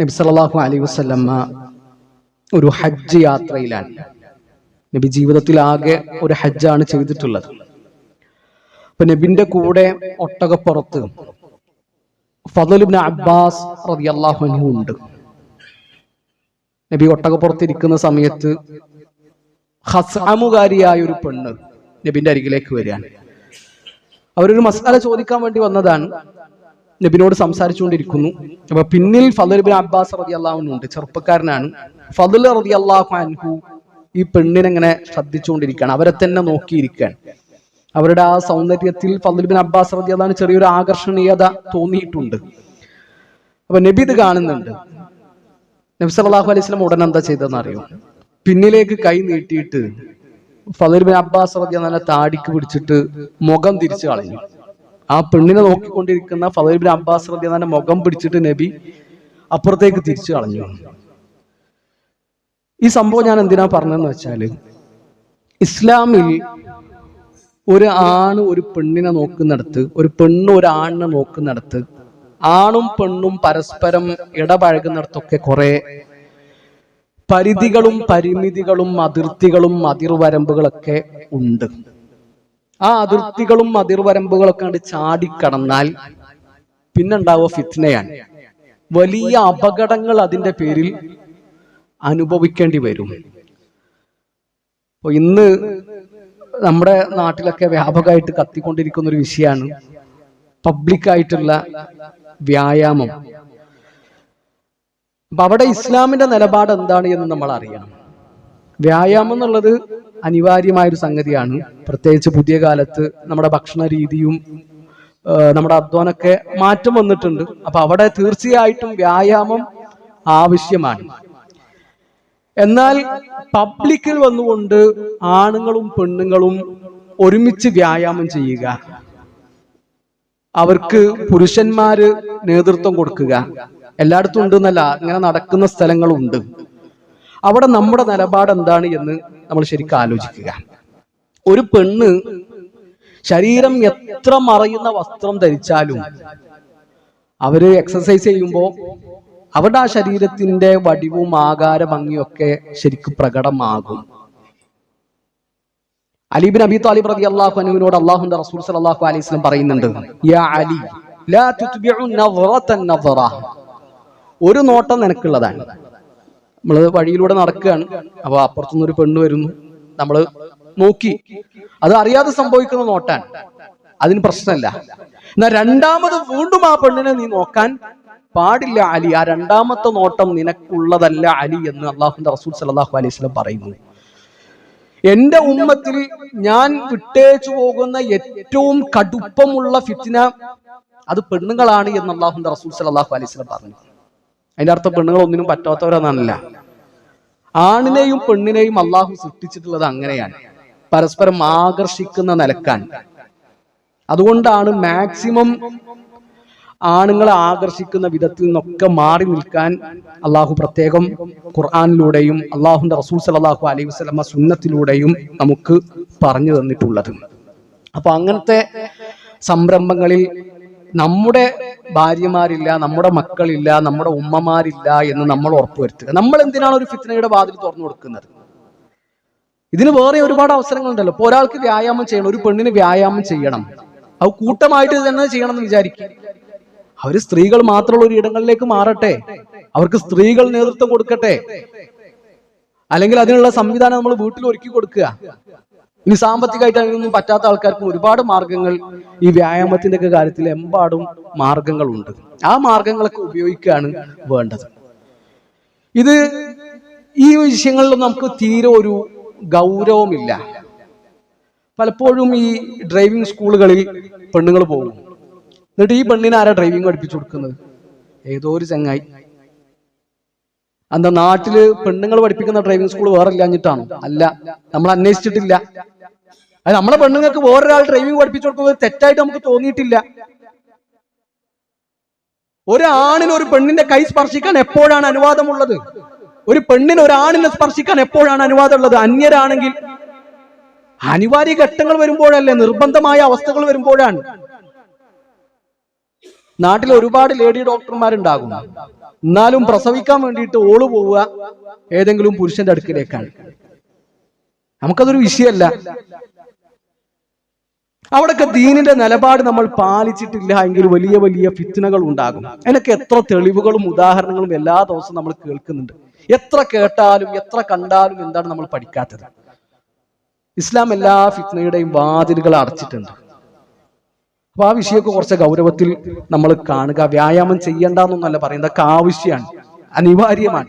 നബി സല്ലല്ലാഹു അലൈഹി വസല്ലമ്മ ഒരു ഹജ്ജ് യാത്രയിലാണ്. നബി ജീവിതത്തിൽ ആകെ ഒരു ഹജ്ജാണ് ചെയ്തിട്ടുള്ളത്. അപ്പൊ നബിന്റെ കൂടെ ഒട്ടകപ്പുറത്ത് ഫതലുബിന് അബ്ബാസ് റളിയല്ലാഹു അൻഹു ഉണ്ട്. നബി ഒട്ടകപ്പുറത്ത് ഇരിക്കുന്ന സമയത്ത് ഹസാമുകാരിയായ ഒരു പെണ്ണ് നബിന്റെ അരികിലേക്ക് വരികയാണ്. അവരൊരു മസാല ചോദിക്കാൻ വേണ്ടി വന്നതാണ്. നബിനോട് സംസാരിച്ചുകൊണ്ടിരിക്കുന്നു. അപ്പൊ പിന്നിൽ ഫതുൽ ബിൻ അബ്ബാസ് റതി അള്ളാഹുണ്ട് ചെറുപ്പക്കാരനാണ്. ഫതുൽ റതി അള്ളാഹു അൻഹു ഈ പെണ്ണിനെങ്ങനെ ശ്രദ്ധിച്ചുകൊണ്ടിരിക്കുകയാണ് അവരെ തന്നെ നോക്കിയിരിക്കുകയാണ്. അവരുടെ ആ സൗന്ദര്യത്തിൽ ഫതുൽ ബിൻ അബ്ബാസ് റതി അള്ളഹാന് ചെറിയൊരു ആകർഷണീയത തോന്നിയിട്ടുണ്ട്. അപ്പൊ നബി ഇത് കാണുന്നുണ്ട്. നബി സല്ലാഹു അലൈഹി സ്വലം ഉടനെ എന്താ ചെയ്തതെന്ന് അറിയോ പിന്നിലേക്ക് കൈ നീട്ടിയിട്ട് ഫതുൽ ബിൻ അബ്ബാസ് റതി അള്ളഹാനെ താടിക്ക് പിടിച്ചിട്ട് മുഖം തിരിച്ചു കളഞ്ഞു. ആ പെണ്ണിനെ നോക്കിക്കൊണ്ടിരിക്കുന്ന ഫضൽ അംബാസ് റതി മുഖം പിടിച്ചിട്ട് നബി അപ്പുറത്തേക്ക് തിരിച്ചു കളഞ്ഞു. ഈ സംഭവം ഞാൻ എന്തിനാ പറഞ്ഞതെന്ന് വെച്ചാൽ ഇസ്ലാമിൽ ഒരു ആണ് ഒരു പെണ്ണിനെ നോക്കുന്നിടത്ത് ഒരു പെണ്ണ് ഒരു ആണിനെ നോക്കുന്നിടത്ത് ആണും പെണ്ണും പരസ്പരം ഇടപഴകുന്നിടത്തൊക്കെ കുറെ പരിധികളും പരിമിതികളും അതിർത്തികളും അതിർവരമ്പുകളൊക്കെ ഉണ്ട്. ആ അതിർത്തികളും അതിർവരമ്പുകളൊക്കെ കണ്ട് ചാടിക്കടന്നാൽ പിന്നുണ്ടാവുക ഫിത്നയാണ് വലിയ അപകടങ്ങൾ അതിന്റെ പേരിൽ അനുഭവിക്കേണ്ടി വരും. ഇന്ന് നമ്മുടെ നാട്ടിലൊക്കെ വ്യാപകമായിട്ട് കത്തിക്കൊണ്ടിരിക്കുന്ന ഒരു വിഷയമാണ് പബ്ലിക്കായിട്ടുള്ള വ്യായാമം. അപ്പൊ അവിടെ ഇസ്ലാമിന്റെ നിലപാട് എന്താണ് എന്ന് നമ്മൾ അറിയണം വ്യായാമം എന്നുള്ളത് അനിവാര്യമായ ഒരു സംഗതിയാണ്. പ്രത്യേകിച്ച് പുതിയ കാലത്ത് നമ്മുടെ ഭക്ഷണ രീതിയും നമ്മുടെ അധ്വാനമൊക്കെ മാറ്റം വന്നിട്ടുണ്ട്. അപ്പൊ അവിടെ തീർച്ചയായിട്ടും വ്യായാമം ആവശ്യമാണ്. എന്നാൽ പബ്ലിക്കിൽ വന്നുകൊണ്ട് ആണുങ്ങളും പെണ്ണുങ്ങളും ഒരുമിച്ച് വ്യായാമം ചെയ്യുക. അവർക്ക് പുരുഷന്മാര് നേതൃത്വം കൊടുക്കുക. എല്ലായിടത്തും ഉണ്ടെന്നല്ല ഇങ്ങനെ നടക്കുന്ന സ്ഥലങ്ങളുണ്ട്. അവിടെ നമ്മുടെ നിലപാട് എന്താണ് എന്ന് നമ്മൾ ശരിക്കും ആലോചിക്കുക. ഒരു പെണ്ണ് ശരീരം എത്ര മറയുന്ന വസ്ത്രം ധരിച്ചാലും അവർ എക്സസൈസ് ചെയ്യുമ്പോൾ അവരുടെ ആ ശരീരത്തിന്റെ വടിവും ആകാര ഭംഗിയും ഒക്കെ ശരിക്കും പ്രകടമാകും. അലിബിൻ അബി താലിബ് റതി അള്ളാഹു അനുവിനോട് അള്ളാഹുന്റെ റസൂൽ സലാഹു അലൈഹി പറയുന്നുണ്ട് യാ അലി ഒരു നോട്ടം നിനക്കുള്ളതാണ്. നമ്മൾ വഴിയിലൂടെ നടക്കുകയാണ്. അപ്പൊ അപ്പുറത്തുനിന്ന് ഒരു പെണ്ണ് വരുന്നു. നമ്മൾ നോക്കി. അത് അറിയാതെ സംഭവിക്കുന്ന നോട്ടാണ്. അതിന് പ്രശ്നമല്ല. എന്നാൽ രണ്ടാമത് വീണ്ടും ആ പെണ്ണിനെ നീ നോക്കാൻ പാടില്ല അലി. ആ രണ്ടാമത്തെ നോട്ടം നിനക്കുള്ളതല്ല അലി എന്ന് അള്ളാഹുന്റെ റസൂൽ സലാഹു അലൈഹി വസല്ലം പറയുന്നു. എന്റെ ഉമ്മത്തിൽ ഞാൻ വിട്ടേച്ചു പോകുന്ന ഏറ്റവും കടുപ്പമുള്ള ഫിത്തിന അത് പെണ്ണുങ്ങളാണ് എന്ന് അള്ളാഹുന്റെ റസൂൽ സലാഹു അലൈഹി വസല്ലം പറഞ്ഞു. അതിന്റെ അർത്ഥം പെണ്ണുങ്ങൾ ഒന്നിനും പറ്റാത്തവരെന്നാണല്ല ആണിനെയും പെണ്ണിനെയും അള്ളാഹു സൃഷ്ടിച്ചിട്ടുള്ളത് അങ്ങനെയാണ്. പരസ്പരം ആകർഷിക്കുന്ന നിലക്കാൻ അതുകൊണ്ടാണ് മാക്സിമം ആണുങ്ങളെ ആകർഷിക്കുന്ന വിധത്തിൽ നിന്നൊക്കെ മാറി നിൽക്കാൻ അള്ളാഹു പ്രത്യേകം ഖുർആാനിലൂടെയും അള്ളാഹുന്റെ റസൂൽ സലാഹു അലൈഹി വസ്ലമ സുന്നത്തിലൂടെയും നമുക്ക് പറഞ്ഞു തന്നിട്ടുള്ളത്. അപ്പൊ അങ്ങനത്തെ സംരംഭങ്ങളിൽ നമ്മുടെ ഭാര്യമാരില്ല നമ്മുടെ മക്കളില്ല നമ്മുടെ ഉമ്മമാരില്ല എന്ന് നമ്മൾ ഉറപ്പുവരുത്തുക നമ്മൾ എന്തിനാണ് ഒരു ഫിത്നയുടെ വാതിൽ തുറന്നു കൊടുക്കുന്നത്? ഇതിന് വേറെ ഒരുപാട് അവസരങ്ങളുണ്ടല്ലോ. ഇപ്പൊ ഒരാൾക്ക് വ്യായാമം ചെയ്യണം ഒരു പെണ്ണിന് വ്യായാമം ചെയ്യണം. അത് കൂട്ടമായിട്ട് തന്നെ ചെയ്യണം എന്ന് വിചാരിക്കും. അവർ സ്ത്രീകൾ മാത്രമുള്ള ഒരു ഇടങ്ങളിലേക്ക് മാറട്ടെ. അവർക്ക് സ്ത്രീകൾ നേതൃത്വം കൊടുക്കട്ടെ. അല്ലെങ്കിൽ അതിനുള്ള സംവിധാനം നമ്മൾ വീട്ടിൽ ഒരുക്കി കൊടുക്കുക. ഇനി സാമ്പത്തികമായിട്ട് അതിനൊന്നും പറ്റാത്ത ആൾക്കാർക്കും ഒരുപാട് മാർഗങ്ങൾ ഈ വ്യായാമത്തിന്റെ ഒക്കെ കാര്യത്തിൽ എമ്പാടും മാർഗങ്ങളുണ്ട്. ആ മാർഗങ്ങളൊക്കെ ഉപയോഗിക്കുകയാണ് വേണ്ടത്. ഇത് ഈ വിഷയങ്ങളിൽ നമുക്ക് തീരെ ഒരു ഗൗരവമില്ല. പലപ്പോഴും ഈ ഡ്രൈവിംഗ് സ്കൂളുകളിൽ പെണ്ണുങ്ങൾ പോകും. എന്നിട്ട് ഈ പെണ്ണിനെ ആരാ ഡ്രൈവിംഗ് പഠിപ്പിച്ചു കൊടുക്കുന്നത്? ഏതോ ഒരു ചങ്ങായി. എന്താ നാട്ടിൽ പെണ്ണുങ്ങൾ പഠിപ്പിക്കുന്ന ഡ്രൈവിംഗ് സ്കൂൾ വേറെ ഇല്ലാഞ്ഞിട്ടാണോ? അല്ല നമ്മൾ അന്വേഷിച്ചിട്ടില്ല. അത് നമ്മളെ പെണ്ണുങ്ങൾക്ക് വേറൊരാൾ ഡ്രൈവിംഗ് പഠിപ്പിച്ചു കൊടുക്കുന്നത് തെറ്റായിട്ട് നമുക്ക് തോന്നിയിട്ടില്ല. ഒരാണിന് ഒരു പെണ്ണിന്റെ കൈ സ്പർശിക്കാൻ എപ്പോഴാണ് അനുവാദമുള്ളത്? ഒരു പെണ്ണിന് ഒരാണിനെ സ്പർശിക്കാൻ എപ്പോഴാണ് അനുവാദമുള്ളത്? അന്യരാണെങ്കിൽ. അനിവാര്യ ഘട്ടങ്ങൾ വരുമ്പോഴല്ലേ നിർബന്ധമായ അവസ്ഥകൾ വരുമ്പോഴാണ്. നാട്ടിൽ ഒരുപാട് ലേഡി ഡോക്ടർമാരുണ്ടാകും എന്നാലും പ്രസവിക്കാൻ വേണ്ടിയിട്ട് ഓൾ പോവുക ഏതെങ്കിലും പുരുഷന്റെ അടുക്കിലേക്കാണ്. നമുക്കതൊരു വിഷയമല്ല. അവിടൊക്കെ ദീനിന്റെ നിലപാട് നമ്മൾ പാലിച്ചിട്ടില്ല എങ്കിൽ വലിയ വലിയ ഫിത്തനകൾ ഉണ്ടാകും. അതിനൊക്കെ എത്ര തെളിവുകളും ഉദാഹരണങ്ങളും എല്ലാ ദിവസവും നമ്മൾ കേൾക്കുന്നുണ്ട്. എത്ര കേട്ടാലും എത്ര കണ്ടാലും എന്താണ് നമ്മൾ പഠിക്കാത്തത്? ഇസ്ലാം എല്ലാ ഫിത്നയുടെയും വാതിലുകൾ അടച്ചിട്ടുണ്ട്. അപ്പൊ ആ വിഷയമൊക്കെ കുറച്ച് ഗൗരവത്തിൽ നമ്മൾ കാണുക. വ്യായാമം ചെയ്യണ്ടെന്നൊന്നല്ല പറയുന്നത്. ഒക്കെ ആവശ്യമാണ്. അനിവാര്യമാണ്.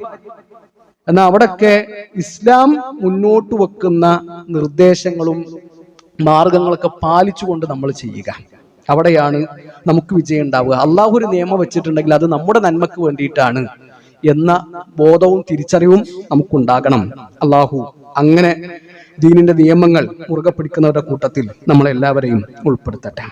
എന്നാൽ അവിടെയൊക്കെ ഇസ്ലാം മുന്നോട്ട് വെക്കുന്ന നിർദ്ദേശങ്ങളും മാർഗങ്ങളൊക്കെ പാലിച്ചുകൊണ്ട് നമ്മൾ ചെയ്യുക. അവിടെയാണ് നമുക്ക് വിജയം ഉണ്ടാവുക. അള്ളാഹു ഒരു നിയമം വെച്ചിട്ടുണ്ടെങ്കിൽ അത് നമ്മുടെ നന്മക്ക് വേണ്ടിയിട്ടാണ് എന്ന ബോധവും തിരിച്ചറിവും നമുക്കുണ്ടാകണം. അള്ളാഹു അങ്ങനെ ദീനിന്റെ നിയമങ്ങൾ മുറുകെ പിടിക്കുന്നവരുടെ കൂട്ടത്തിൽ നമ്മളെല്ലാവരെയും ഉൾപ്പെടുത്തട്ടെ.